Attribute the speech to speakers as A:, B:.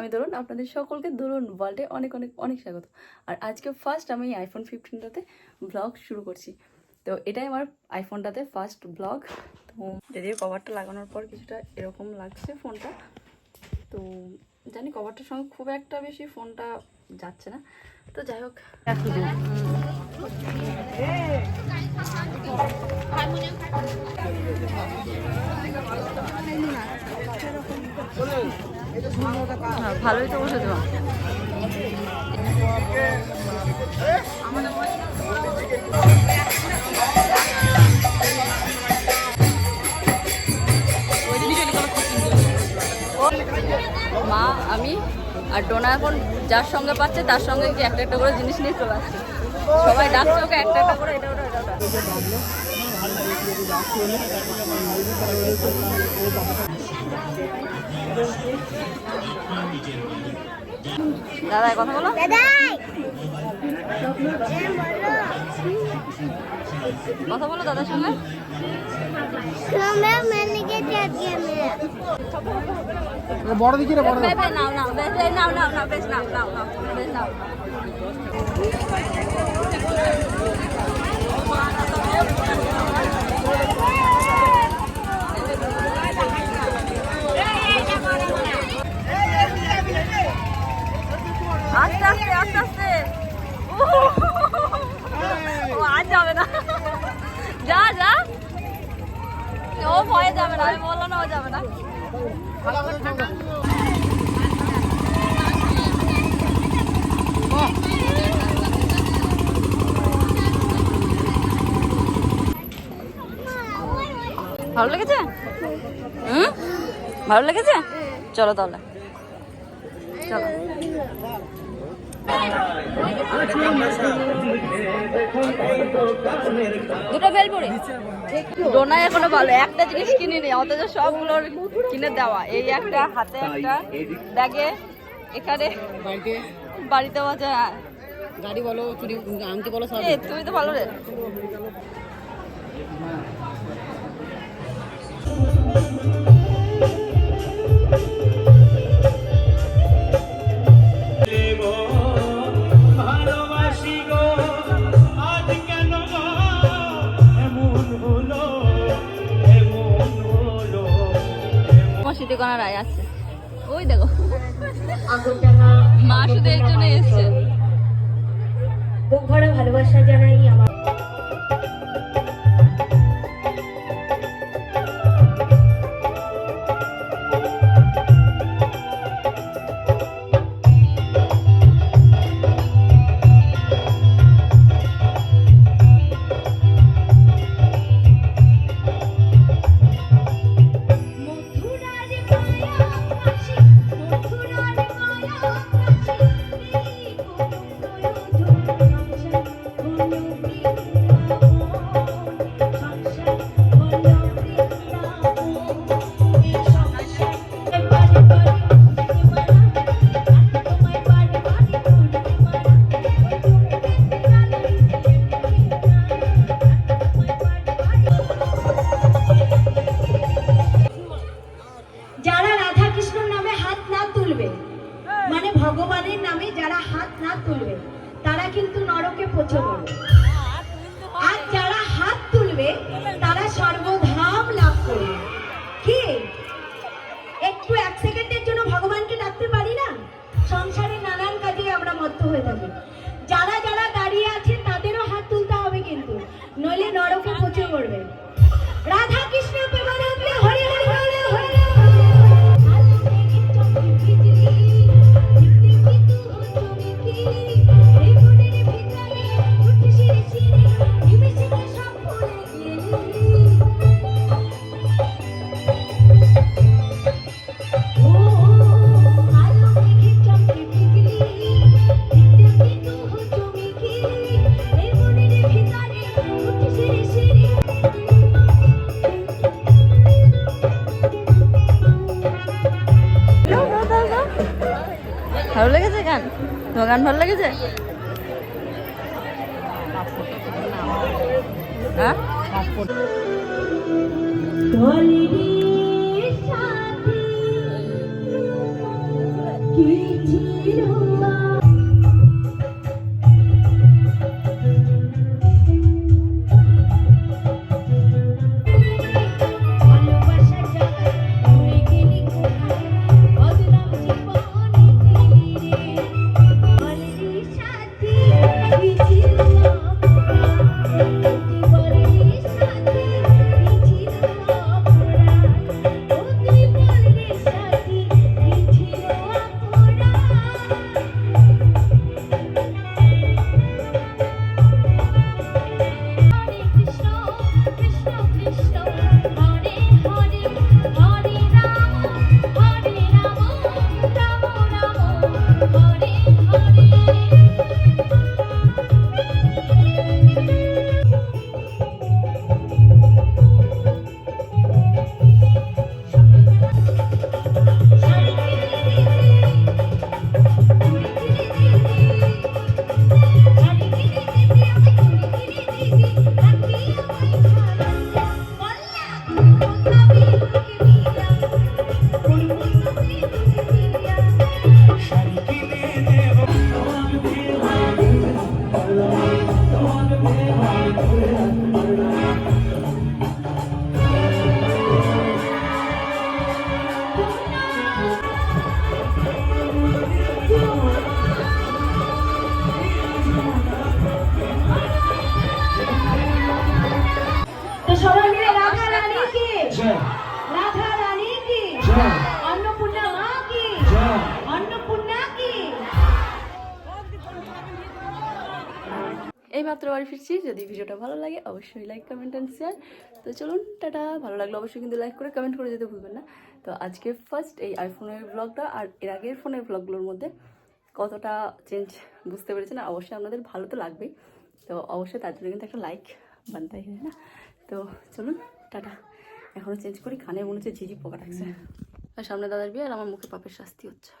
A: আমি ধরুন আপনাদের সকলকে ধরুন ওয়ার্ল্ডে অনেক অনেক অনেক স্বাগত। আর আজকে ফার্স্ট আমি আইফোন ফিফটিনটাতে ব্লগ শুরু করছি। তো এটাই আমার আইফোনটাতে ফার্স্ট ব্লগ তো যদিও কভারটা লাগানোর পর কিছুটা এরকম লাগছে ফোনটা তো জানি কভারটার সঙ্গে খুব একটা বেশি ফোনটা যাচ্ছে না। তো যাই হোক হ্যাঁ, ভালোই তো বসে দেওয়া মা, আমি আর ডোনা এখন যার সঙ্গে পাচ্ছে, তার সঙ্গে কি একটা একটা করে জিনিস নিয়ে চলে আসছে। সবাই ডাকছে ওকে একটা একটা করে, এটা ওটা এটা ওটা। দাদা এক কথা বলো।
B: দাদাই।
A: কথা বলো দাদার সঙ্গে।
C: বড় দিকে বড়
A: বে- বে, নাও নাও বেশ বেশ, নাও নাও নাও বেশ নাও নাও নাও বেশ নাও। আস্তে ও আজ যাবে না। যা যা। ও ভয়ে যাবে না আমি বলল না ও যাবে না। ভালো লেগেছে? হুম? ভালো লেগেছে? চলো তাহলে। চলো। দুটো বেল পড়ি। ডোনা এখনও ভালো। একটা জিনিস কিনে নি অথচ সবগুলো কিনে দেওয়া। এই একটা হাতে একটা ব্যাগে এখানে।
C: বাড়িতে
A: বাজার।
C: গাড়ি বলো চুরি আংটি বলো সব।
A: তুমি তো ভালো রে।
D: কোনা
A: রায় আছে ওই দেখো। মা শুধু এর জন্য এসছে।
B: বুক ভরা ভালোবাসা জানাই আমার। নরকে পৌঁছে ভালো
A: লেগেছে গান? তোমার গান ভালো লেগেছে? হ্যাঁ?
E: জয়।
B: রাধা রানী কি?
E: জয়।
B: অন্নপূর্ণা মা কি?
E: জয়।
B: অন্নপূর্ণা কি?
F: এই মাত্র বাড়ি ফিরছি। যদি ভিডিওটা ভালো লাগে অবশ্যই লাইক কমেন্ট অ্যান্ড শেয়ার তো চলুন টাটা। ভালো লাগলে অবশ্যই কিন্তু লাইক করে কমেন্ট করে যেতে ভুলবেন না। তো আজকে ফার্স্ট এই আইফোনের ব্লগটা আর এর আগের ফোনের ব্লগগুলোর মধ্যে কতটা চেঞ্জ বুঝতে পেরেছেন আর অবশ্যই আপনাদের ভালো তো লাগবেই। তো অবশ্যই তার জন্য কিন্তু একটা লাইক বানতেই হয় না? তো চলুন টাটা। এখনও চেঞ্জ করি কানে মনে হচ্ছে ঝিঝি পোকা রাখছে আর সামনে দাদার বিয়ে আর আমার মুখে পাপের শাস্তি হচ্ছে।